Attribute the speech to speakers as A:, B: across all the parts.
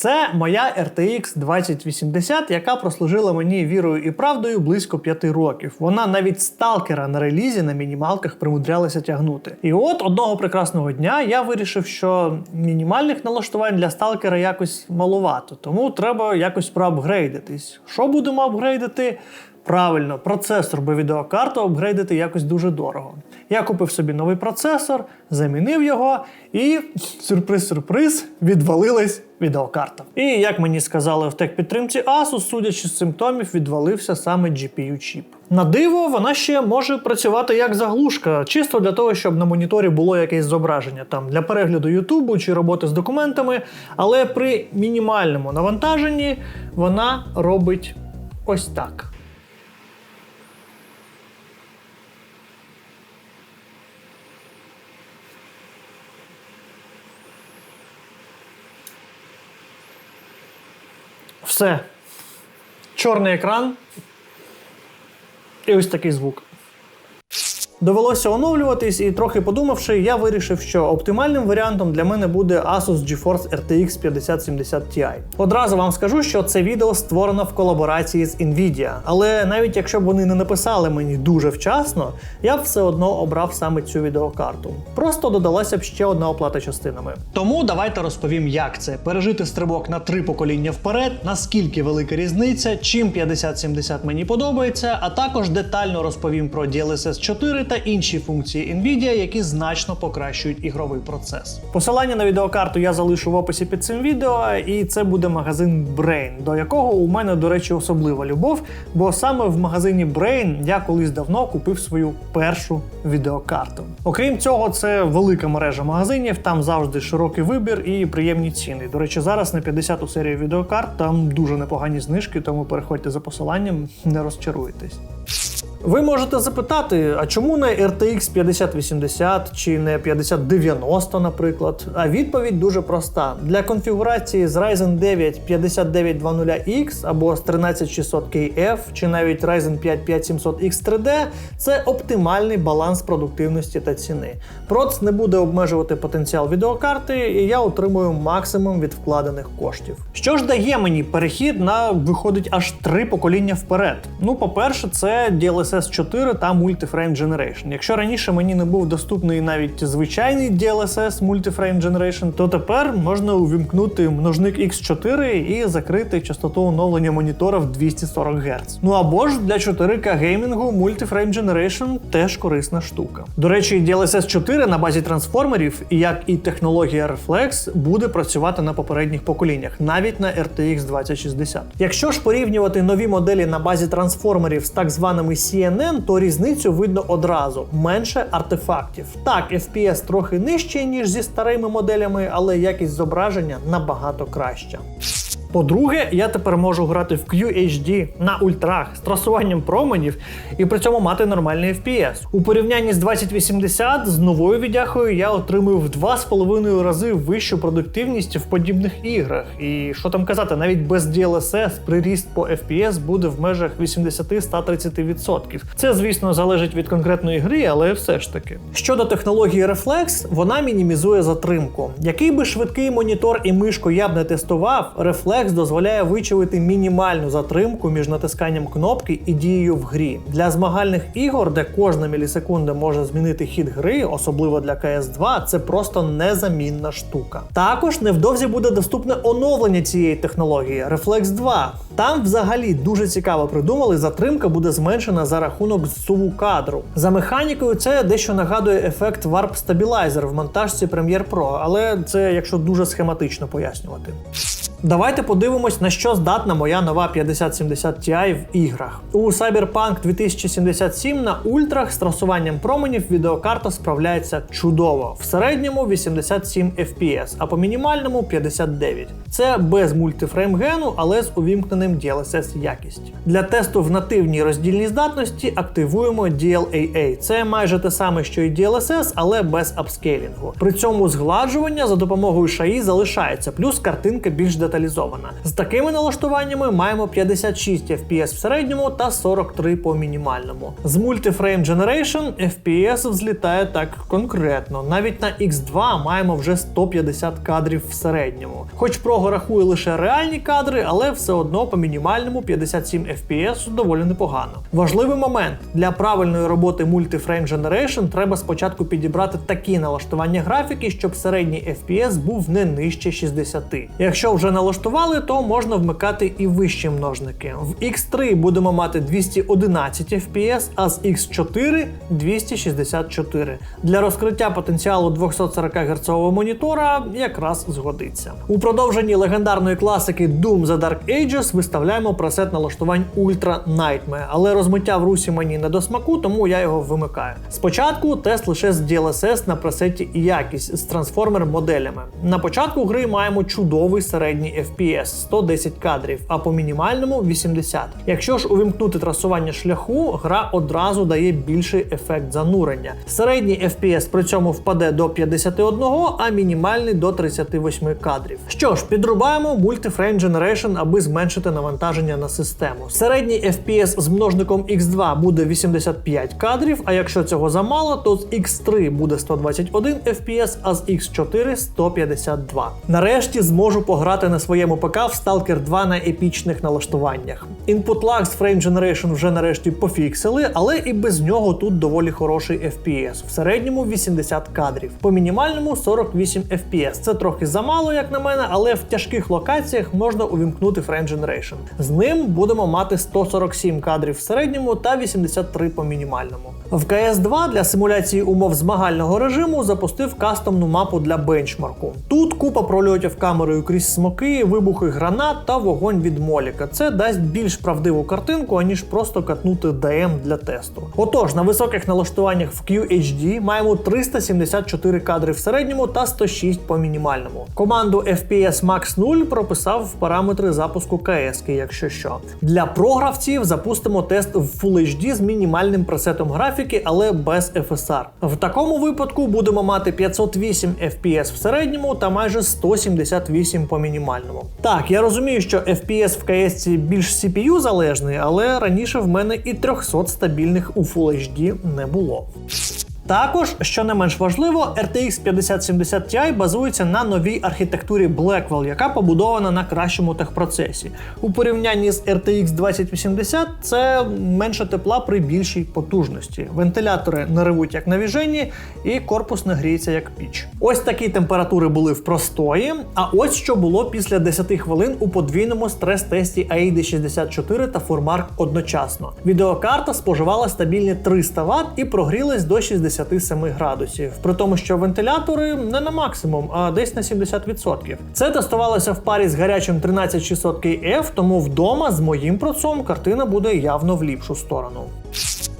A: Це моя RTX 2080, яка прослужила мені вірою і правдою близько 5 років. Вона навіть сталкера на релізі на мінімалках примудрялася тягнути. І от одного прекрасного дня я вирішив, що мінімальних налаштувань для сталкера якось маловато, тому треба якось проапгрейдитись. Що будемо апгрейдити? Правильно, процесор, бо відеокарту апгрейдити якось дуже дорого. Я купив собі новий процесор, замінив його, і сюрприз-сюрприз, відвалилась відеокарта. І як мені сказали в техпідтримці Asus, судячи з симптомів, відвалився саме GPU-чіп. На диво, вона ще може працювати як заглушка, чисто для того, щоб на моніторі було якесь зображення там для перегляду Ютубу чи роботи з документами. Але при мінімальному навантаженні вона робить ось так. Все. Чорний екран. І ось такий звук. Довелося оновлюватись, і трохи подумавши, я вирішив, що оптимальним варіантом для мене буде Asus GeForce RTX 5070 Ti. Одразу вам скажу, що це відео створено в колаборації з Nvidia, але навіть якщо б вони не написали мені дуже вчасно, я б все одно обрав саме цю відеокарту. Просто додалася б ще одна оплата частинами. Тому давайте розповім, як це пережити стрибок на три покоління вперед, наскільки велика різниця, чим 5070 мені подобається, а також детально розповім про DLSS 4 та інші функції Nvidia, які значно покращують ігровий процес. Посилання на відеокарту я залишу в описі під цим відео, і це буде магазин Brain, до якого у мене, до речі, особлива любов, бо саме в магазині Brain я колись давно купив свою першу відеокарту. Окрім цього, це велика мережа магазинів, там завжди широкий вибір і приємні ціни. До речі, зараз на 50-ту серію відеокарт там дуже непогані знижки, тому переходьте за посиланням, не розчаруєтесь. Ви можете запитати, а чому не RTX 5080 чи не 5090, наприклад? А відповідь дуже проста: для конфігурації з Ryzen 9 5920X або з 13600KF чи навіть Ryzen 5 5700X 3D це оптимальний баланс продуктивності та ціни. Проц не буде обмежувати потенціал відеокарти, і я отримую максимум від вкладених коштів. Що ж дає мені перехід на виходить аж три покоління вперед? Ну, по-перше, це DLSS 4 та Multiframe Generation. Якщо раніше мені не був доступний навіть звичайний DLSS Multiframe Generation, то тепер можна увімкнути множник X4 і закрити частоту оновлення монітора в 240 Гц. Ну або ж для 4К геймінгу Multiframe Generation теж корисна штука. До речі, DLSS 4 на базі трансформерів, як і технологія Reflex, буде працювати на попередніх поколіннях, навіть на RTX 2060. Якщо ж порівнювати нові моделі на базі трансформерів з так званими CNN, то різницю видно одразу: менше артефактів. Так, FPS трохи нижчий, ніж зі старими моделями, але якість зображення набагато краща. По-друге, я тепер можу грати в QHD на ультрах з трасуванням променів і при цьому мати нормальний FPS. У порівнянні з 2080 з новою відяхою я отримую в 2,5 рази вищу продуктивність в подібних іграх. І що там казати, навіть без DLSS приріст по FPS буде в межах 80-130%. Це, звісно, залежить від конкретної гри, але все ж таки. Щодо технології Reflex, вона мінімізує затримку. Який би швидкий монітор і мишку я б не тестував, Reflex дозволяє вичавити мінімальну затримку між натисканням кнопки і дією в грі. Для змагальних ігор, де кожна мілісекунда може змінити хід гри, особливо для CS2, це просто незамінна штука. Також невдовзі буде доступне оновлення цієї технології Reflex 2. Там взагалі дуже цікаво придумали, затримка буде зменшена за рахунок зсуву кадру. За механікою це дещо нагадує ефект Warp Stabilizer в монтажці Premiere Pro, але це якщо дуже схематично пояснювати. Давайте подивимось, на що здатна моя нова 5070 Ti в іграх. У Cyberpunk 2077 на ультрах з трасуванням променів відеокарта справляється чудово. В середньому 87 FPS, а по мінімальному 59. Це без мультифрейм гену, але з увімкненим DLSS якістю. Для тесту в нативній роздільній здатності активуємо DLAA. Це майже те саме, що і DLSS, але без апскейлінгу. При цьому згладжування за допомогою шаї залишається, плюс картинка більш детальна деталізована. З такими налаштуваннями маємо 56 FPS в середньому та 43 по мінімальному. З Multiframe Generation FPS взлітає так конкретно. Навіть на X2 маємо вже 150 кадрів в середньому. Хоч Pro рахує лише реальні кадри, але все одно по мінімальному 57 FPS доволі непогано. Важливий момент для правильної роботи Multiframe Generation треба спочатку підібрати такі налаштування графіки, щоб середній FPS був не нижче 60. Якщо вже налаштували, то можна вмикати і вищі множники. В X3 будемо мати 211 FPS, а з X4 264. Для розкриття потенціалу 240 Гц монітора якраз згодиться. У продовженні легендарної класики Doom The Dark Ages виставляємо пресет налаштувань Ultra Nightmare, але розмиття в русі мені не до смаку, тому я його вимикаю. Спочатку тест лише з DLSS на пресеті якість з трансформер моделями. На початку гри маємо чудовий середній FPS 110 кадрів, а по мінімальному 80. Якщо ж увімкнути трасування шляху, гра одразу дає більший ефект занурення. Середній FPS при цьому впаде до 51, а мінімальний до 38 кадрів. Що ж, підрубаємо Multiframe Generation, аби зменшити навантаження на систему. Середній FPS з множником X2 буде 85 кадрів, а якщо цього замало, то з X3 буде 121 FPS, а з X4 152. Нарешті зможу пограти на своєму ПК в Stalker 2 на епічних налаштуваннях. Input lag з Frame Generation вже нарешті пофіксили, але і без нього тут доволі хороший FPS. В середньому 80 кадрів, по мінімальному 48 FPS. Це трохи замало, як на мене, але в тяжких локаціях можна увімкнути Frame Generation. З ним будемо мати 147 кадрів в середньому та 83 по мінімальному. В cs 2 для симуляції умов змагального режиму запустив кастомну мапу для бенчмарку. Тут купа прольотів камерою крізь смоки, вибухи гранат та вогонь від моліка. Це дасть більш правдиву картинку, аніж просто катнути DM для тесту. Отож, на високих налаштуваннях в QHD маємо 374 кадри в середньому та 106 по мінімальному. Команду FPS Max 0 прописав в параметри запуску КС, якщо що. Для програвців запустимо тест в Full HD з мінімальним пресетом графіки, але без FSR. В такому випадку будемо мати 508 FPS в середньому та майже 178 по мінімальному. Так, я розумію, що FPS в КС більш CPU залежний, але раніше в мене і 300 стабільних у Full HD не було. Також, що не менш важливо, RTX 5070 Ti базується на новій архітектурі Blackwell, яка побудована на кращому техпроцесі. У порівнянні з RTX 2080 це менше тепла при більшій потужності. Вентилятори не ревуть як на віжені, і корпус не гріється як піч. Ось такі температури були в простої. А ось що було після 10 хвилин у подвійному стрес-тесті AID 64 та Furmark одночасно. Відеокарта споживала стабільні 300 Вт і прогрілась до 60 67 градусів, при тому, що вентилятори не на максимум, а десь на 70%. Це тестувалося в парі з гарячим 13600 KF, тому вдома з моїм процом картина буде явно в ліпшу сторону.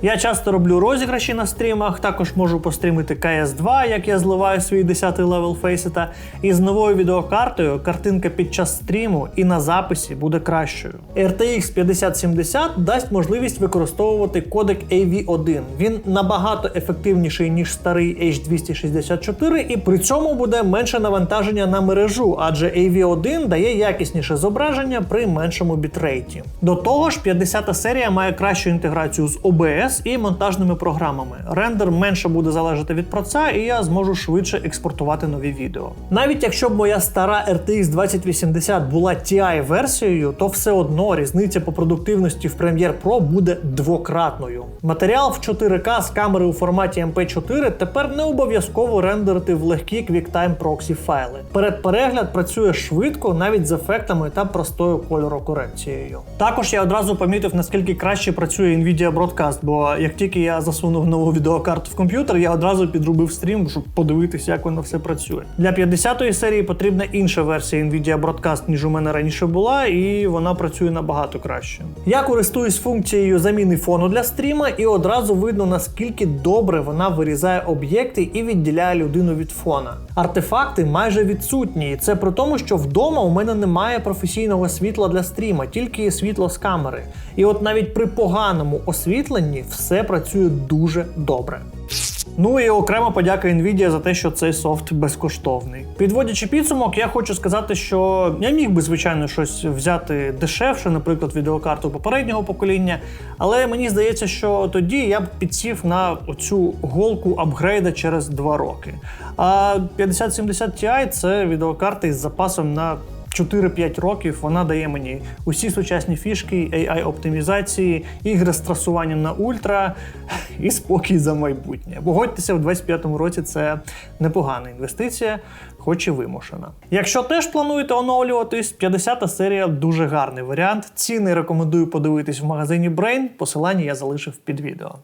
A: Я часто роблю розіграші на стрімах, також можу пострімити cs 2 як я зливаю свій 10 левел фейсета. І з новою відеокартою картинка під час стріму і на записі буде кращою. RTX 5070 дасть можливість використовувати кодек AV1. Він набагато ефективніший, ніж старий H264, і при цьому буде менше навантаження на мережу, адже AV1 дає якісніше зображення при меншому бітрейті. До того ж, 50 серія має кращу інтеграцію з OBS і монтажними програмами. Рендер менше буде залежати від проца, і я зможу швидше експортувати нові відео. Навіть якщо б моя стара RTX 2080 була ti версією, то все одно різниця по продуктивності в Premiere Pro буде двократною. Матеріал в 4К з камери у форматі MP4 тепер не обов'язково рендерити в легкі QuickTime Proxy файли. Передперегляд працює швидко, навіть з ефектами та простою кольорокорекцією. Також я одразу помітив, наскільки краще працює Nvidia Broadcast, бо як тільки я засунув нову відеокарту в комп'ютер, я одразу підробив стрім, щоб подивитися, як воно все працює. Для 50-ї серії потрібна інша версія Nvidia Broadcast, ніж у мене раніше була, і вона працює набагато краще. Я користуюсь функцією заміни фону для стріма, і одразу видно, наскільки добре вона вирізає об'єкти і відділяє людину від фона. Артефакти майже відсутні, і це при тому, що вдома у мене немає професійного світла для стріма, тільки світло з камери. І от навіть при поганому освітленні все працює дуже добре. Ну і окрема подяка Nvidia за те, що цей софт безкоштовний. Підводячи підсумок, я хочу сказати, що я міг би, звичайно, щось взяти дешевше, наприклад, відеокарту попереднього покоління, але мені здається, що тоді я б підсів на оцю голку апгрейда через 2 роки. А 5070 Ti це відеокарта із запасом на 4-5 років вона дає мені усі сучасні фішки, AI оптимізації, ігри з трасуванням на ультра і спокій за майбутнє. Погодьтеся, в 25-му році це непогана інвестиція, хоч і вимушена. Якщо теж плануєте оновлюватись, 50-та серія дуже гарний варіант. Ціни рекомендую подивитись в магазині Brain. Посилання я залишив під відео.